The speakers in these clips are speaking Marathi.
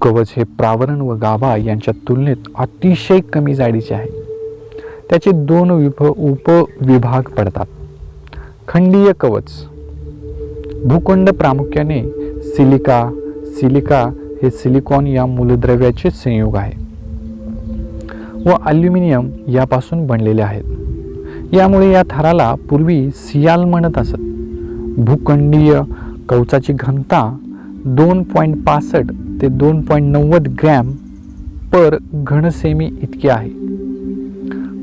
कवच हे प्रावरण व गाभा यांच्या तुलनेत अतिशय कमी जाडीचे आहे. त्याचे दोन विभ उपविभाग पडतात. खंडीय कवच. भूखंड प्रामुख्याने सिलिका सिलिका हे सिलिकॉन या मूलद्रव्याचे संयोग आहे. व अल्युमिनियम यापासून बनलेले आहेत. यामुळे या थराला पूर्वी सियाल म्हणत असत. भूखंडीय कवचाची घनता दोन पॉईंट पासष्ट ते दोन पॉईंट नव्वद ग्रॅम पर घनसेमी इतकी आहे.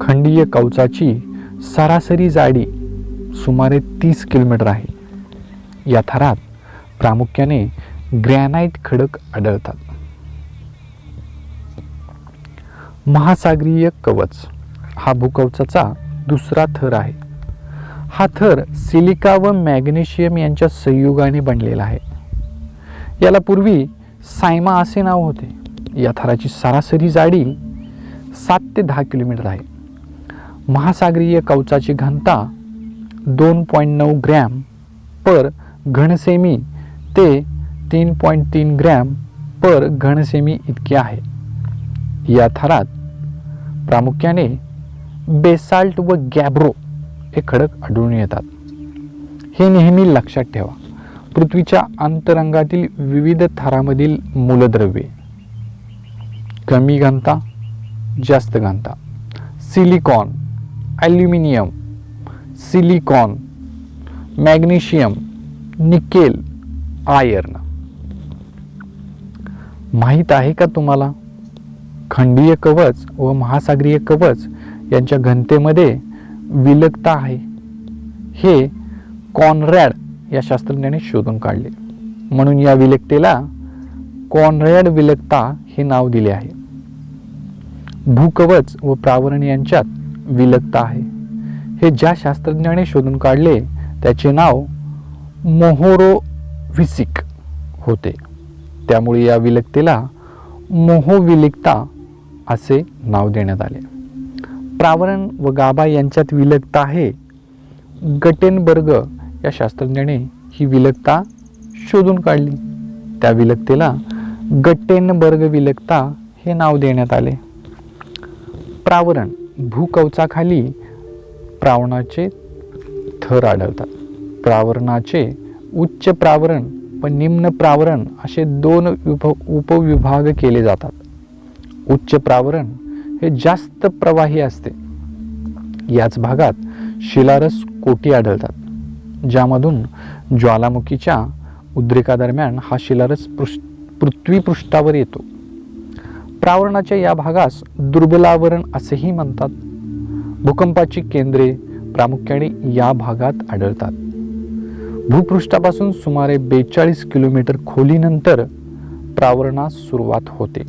खंडीय कवचाची सरासरी जाडी सुमारे तीस किलोमीटर आहे. या थरात प्रामुख्याने ग्रॅनाइट खडक आढळतात. महासागरीय कवच. हा भूकवचाचा दुसरा थर आहे. हा थर सिलिका व मॅग्नेशियम यांच्या संयुगाने बनलेला आहे. याला पूर्वी सायमा असे नाव होते. या थराची सरासरी जाडी सात ते दहा किलोमीटर आहे. महासागरीय कवचाची घनता दोन पॉईंट नऊ ग्रॅम पर घनसेमी ते तीन पॉईंट तीन ग्रॅम पर घनसेमी इतकी आहे. या थरात प्रामुख्याने बेसाल्ट व गॅब्रो हे खडक आढळून येतात. हे नेहमी लक्षात ठेवा. पृथ्वीच्या अंतरंगातील विविध थरामधील मूलद्रव्ये. कमी घनता जास्त घनता. Silicon aluminium silicon magnesium nickel iron. माहीत आहे का तुम्हाला? खंडीय कवच व महासागरीय कवच यांच्या घनतेमध्ये विलगता आहे. हे कॉनरॅड या शास्त्रज्ञाने शोधून काढले. म्हणून या विलगतेला कॉनरॅड विलगता हे नाव दिले आहे. भूकवच व प्रावरण यांच्यात विलगता आहे. हे ज्या शास्त्रज्ञाने शोधून काढले त्याचे नाव मोहोरोव्हिसिक होते. त्यामुळे या विलगतेला मोहोविलिकता असे नाव देण्यात आले. प्रावरण व गाभा यांच्यात विलगता आहे गटेनबर्ग या शास्त्रज्ञाने ही विलकता शोधून काढली. त्या विलकतेला गट्टेनबर्ग विलकता हे नाव देण्यात आले. प्रावरण भूकवचाखाली प्रावणाचे थर आढळतात. प्रावरणाचे उच्च प्रावरण व निम्न प्रावरण असे दोन उप उपविभाग केले जातात. उच्च प्रावरण हे जास्त प्रवाही असते. याच भागात शिलारस कोटी आढळतात. ज्यामधून ज्वालामुखीच्या उद्रेकादरम्यान हा शिलारस पृष्ठ पृथ्वीपृष्ठावर येतो. प्रावरणाच्या या भागास दुर्बलावरण असेही म्हणतात. भूकंपाची केंद्रे प्रामुख्याने या भागात आढळतात. भूपृष्ठापासून सुमारे बेचाळीस किलोमीटर खोलीनंतर प्रावरणास सुरुवात होते.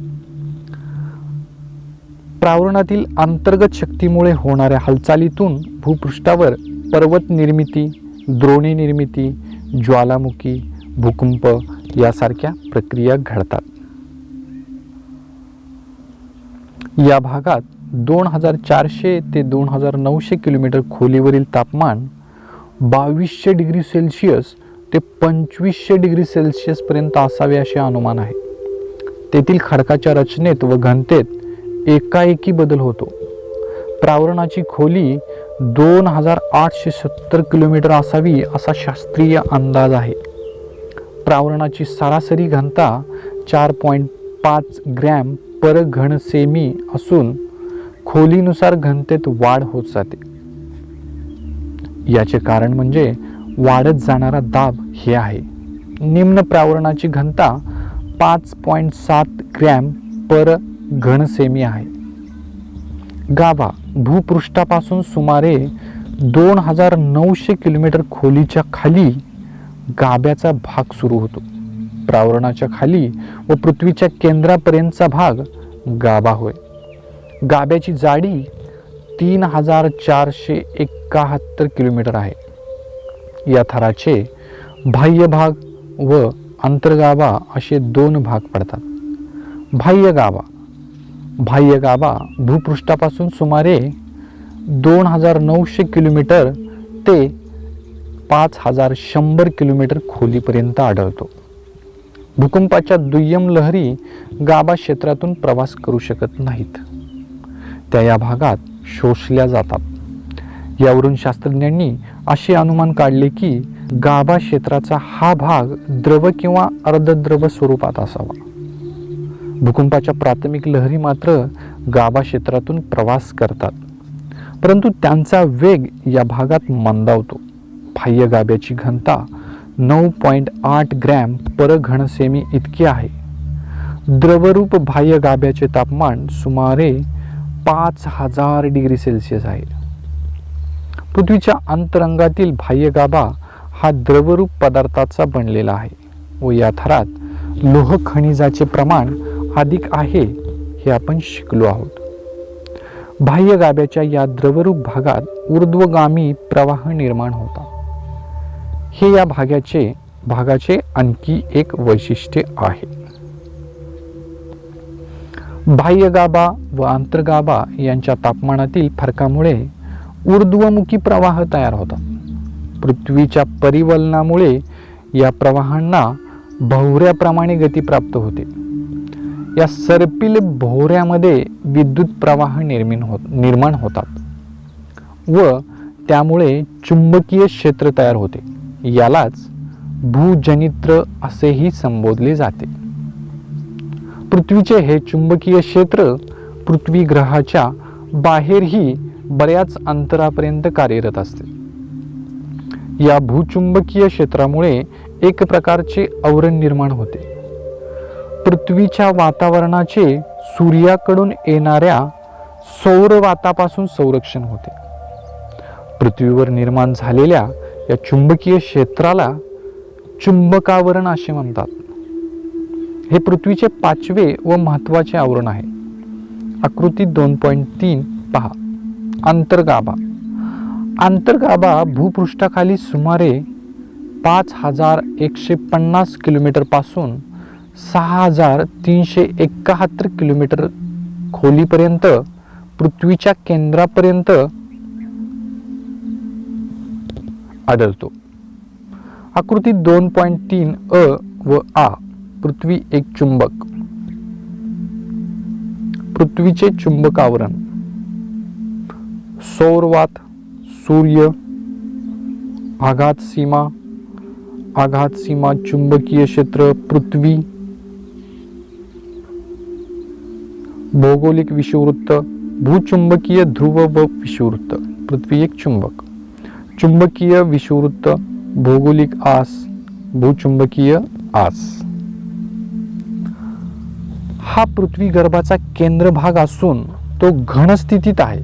प्रावरणातील अंतर्गत शक्तीमुळे होणाऱ्या हालचालीतून भूपृष्ठावर पर्वत निर्मिती द्रोणी निर्मिती ज्वालामुखी भूकंप यासारख्या प्रक्रिया घडतात. या भागात दोन हजार चारशे ते दोन हजार नऊशे किलोमीटर खोलीवरील तापमान बावीसशे डिग्री सेल्सिअस ते पंचवीसशे डिग्री सेल्सिअसपर्यंत असावे असे अनुमान आहे. तेथील खडकाच्या रचनेत व घनतेत एकाएकी बदल होतो. प्रावरणाची खोली दोन हजार आठशे सत्तर किलोमीटर असावी असा शास्त्रीय अंदाज आहे. प्रावरणाची सरासरी घनता चार पॉईंट पाच ग्रॅम पर घन सेमी असून खोलीनुसार घनतेत वाढ होत जाते. याचे कारण म्हणजे वाढत जाणारा दाब हे आहे. निम्न प्रावरणाची घनता पाच पॉईंट सात ग्रॅम पर घन सेमी आहे. गाभा भूपृष्ठापासून सुमारे दोन हजार नऊशे किलोमीटर खोलीच्या खाली गाभ्याचा भाग सुरू होतो. प्रावरणाच्या खाली व पृथ्वीच्या केंद्रापर्यंतचा भाग गाभा होय. गाभ्याची जाडी तीन हजार चारशे एकाहत्तर किलोमीटर आहे. या थराचे बाह्य भाग व अंतर्गाभा असे दोन भाग पडतात. बाह्य गाभा बाह्य गाभा भूपृष्ठापासून सुमारे दोन हजार नऊशे किलोमीटर ते पाच हजार शंभर किलोमीटर खोलीपर्यंत आढळतो. भूकंपाच्या दुय्यम लहरी गाभा क्षेत्रातून प्रवास करू शकत नाहीत. त्या या भागात शोषल्या जातात. यावरून शास्त्रज्ञांनी असे अनुमान काढले की गाभा क्षेत्राचा हा भाग द्रव किंवा अर्धद्रव स्वरूपात असावा. भूकंपाच्या प्राथमिक लहरी मात्र गाभा क्षेत्रातून प्रवास करतात. परंतु त्यांचा वेग या भागात मंदावतो. बाह्य गाभ्याची घनता नऊ पॉईंट आठ ग्रॅम पर घनसेमी इतकी आहे. द्रवरूप बाह्य गाभ्याचे तापमान सुमारे पाच हजार डिग्री सेल्सिअस आहे. पृथ्वीच्या अंतरंगातील बाह्य गाभा हा द्रवरूप पदार्थाचा बनलेला आहे व या थरात लोह खनिजाचे प्रमाण अधिक आहे हे आपण शिकलो आहोत. बाह्य गाभ्याच्या या द्रवरूप भागात ऊर्ध्वगामी प्रवाह निर्माण होतात. हे या भागाचे भागाचे आणखी एक वैशिष्ट्य आहे. बाह्य गाभा व आंतरगाभा यांच्या तापमानातील फरकामुळे ऊर्ध्वमुखी प्रवाह तयार होतात. पृथ्वीच्या परिवलनामुळे या प्रवाहांना भवऱ्याप्रमाणे गती प्राप्त होते. या सर्पिल भोवऱ्यामध्ये विद्युत प्रवाह निर्मीन होत निर्माण होतात. व त्यामुळे चुंबकीय क्षेत्र तयार होते. यालाच भूजनित्र असेही संबोधले जाते. पृथ्वीचे हे चुंबकीय क्षेत्र पृथ्वी ग्रहाच्या बाहेरही बऱ्याच अंतरापर्यंत कार्यरत असते. या भूचुंबकीय क्षेत्रामुळे एक प्रकारचे आवरण निर्माण होते. पृथ्वीच्या वातावरणाचे सूर्याकडून येणाऱ्या सौरवातापासून संरक्षण होते. पृथ्वीवर निर्माण झालेल्या या चुंबकीय क्षेत्राला चुंबकावरण असे म्हणतात. हे पृथ्वीचे पाचवे व महत्त्वाचे आवरण आहे. आकृती दोन पॉईंट तीन पहा. आंतरगाभा. आंतरगाभा भूपृष्ठाखाली सुमारे पाच हजार एकशे पन्नास किलोमीटरपासून सहा हजार तीनशे एकाहत्तर किलोमीटर खोलीपर्यंत पृथ्वीच्या केंद्रापर्यंत आढळतो. आकृती दोन पॉईंट तीन अ व आ पृथ्वी एक चुंबक. पृथ्वीचे चुंबक आवरण सौरवात सूर्य आघात सीमा आघात सीमा चुंबकीय क्षेत्र पृथ्वी भौगोलिक विषुववृत्त भूचुंबकीय ध्रुव व विषुववृत्त पृथ्वी एक चुंबक. चुंबकीय विषुववृत्त भौगोलिक आस भूचुंबकीय आस. हा पृथ्वी गर्भाचा केंद्र भाग असून तो घन स्थितीत आहे.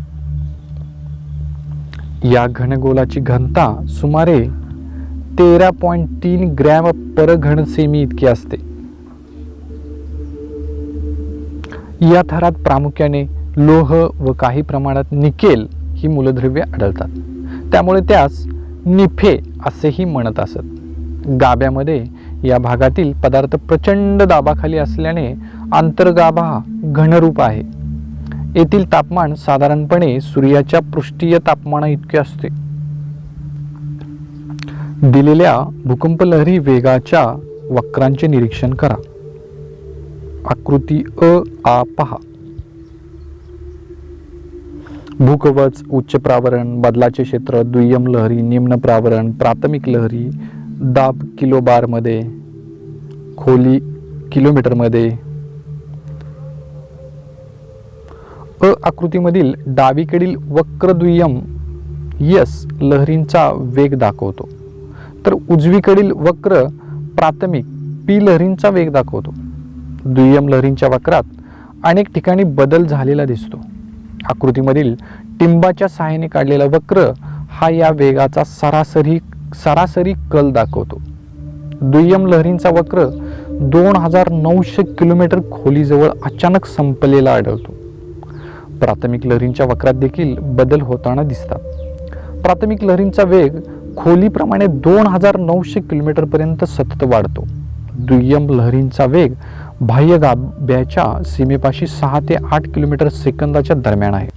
या घनगोलाची घनता सुमारे तेरा पॉईंट तीन ग्रॅम पर घनसेमी इतकी असते. या थरात प्रामुख्याने लोह व काही प्रमाणात निकेल ही मूलद्रव्ये आढळतात. त्यामुळे त्यास निफे असेही म्हणत असत. गाभ्यामध्ये या भागातील पदार्थ प्रचंड दाबाखाली असल्याने आंतरगाभा घनरूप आहे. येथील तापमान साधारणपणे सूर्याच्या पृष्ठीय तापमाना इतके असते. दिलेल्या भूकंप लहरी वेगाच्या वक्रांचे निरीक्षण करा. आकृती अ आ पहा भूकवच उच्च प्रावरण बदलाचे क्षेत्र दुय्यम लहरी निम्न प्रावरण प्राथमिक लहरी दाब किलो बारमध्ये खोली किलोमीटरमध्ये. अ आकृतीमधील डावीकडील वक्र दुय्यम यस लहरींचा वेग दाखवतो. तर उजवीकडील वक्र प्राथमिक पी लहरींचा वेग दाखवतो. दुय्यम लहरींच्या वक्रात अनेक ठिकाणी बदल झालेला दिसतो. आकृतीमधील टिंबाच्या सहाय्याने काढलेला वक्र हा या वेगाचा सरासरी सरासरी कल दाखवतो. दुय्यम लहरींचा वक्र दोन हजार नऊशे किलोमीटर खोलीजवळ अचानक संपलेला आढळतो. प्राथमिक लहरींच्या वक्रात देखील बदल होताना दिसतात. प्राथमिक लहरींचा वेग खोलीप्रमाणे दोन हजार नऊशे किलोमीटरपर्यंत सतत वाढतो. दुय्यम लहरींचा वेग बाह्य गाभ्याच्या सीमेपाशी सहा ते आठ किलोमीटर सेकंदाच्या दरम्यान आहे.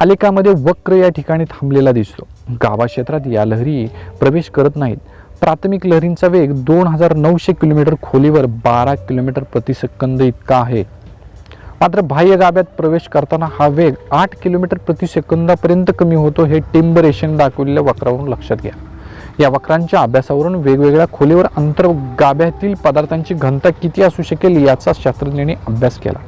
आलेखामध्ये वक्र या ठिकाणी थांबलेला दिसतो. गाभा क्षेत्रात या लहरी प्रवेश करत नाहीत. प्राथमिक लहरींचा वेग दोन हजार नऊशे किलोमीटर खोलीवर बारा किलोमीटर प्रतिसेकंद इतका आहे. मात्र बाह्य गाभ्यात प्रवेश करताना हा वेग आठ किलोमीटर प्रतिसेकंदापर्यंत कमी होतो हे टिंबरेशन दाखवलेल्या वक्रावरून लक्षात घ्या. या वक्रांच्या अभ्यासावरून वेगवेगळ्या खोलीवर अंतर गाभ्यातील पदार्थांची घनता किती असू शकेल याचा शास्त्रज्ञांनी अभ्यास केला.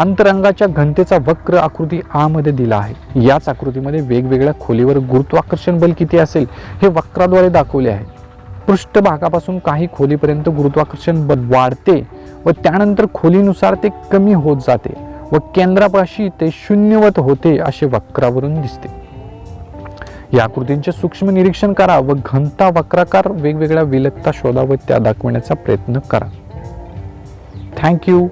अंतरंगाच्या घनतेचा वक्र आकृती आ मध्ये दिला आहे. याच आकृतीमध्ये वेगवेगळ्या खोलीवर गुरुत्वाकर्षण बल किती असेल हे वक्राद्वारे दाखवले आहे. पृष्ठभागापासून काही खोलीपर्यंत गुरुत्वाकर्षण बल वाढते व त्यानंतर खोलीनुसार ते कमी होत जाते व केंद्रापाशी ते शून्यवत होते असे वक्रावरून दिसते. या आकृतींचे सूक्ष्म निरीक्षण करा व घनता वक्राकार वेगवेगळ्या विलकता शोधा व त्या दाखवण्याचा प्रयत्न करा. थँक्यू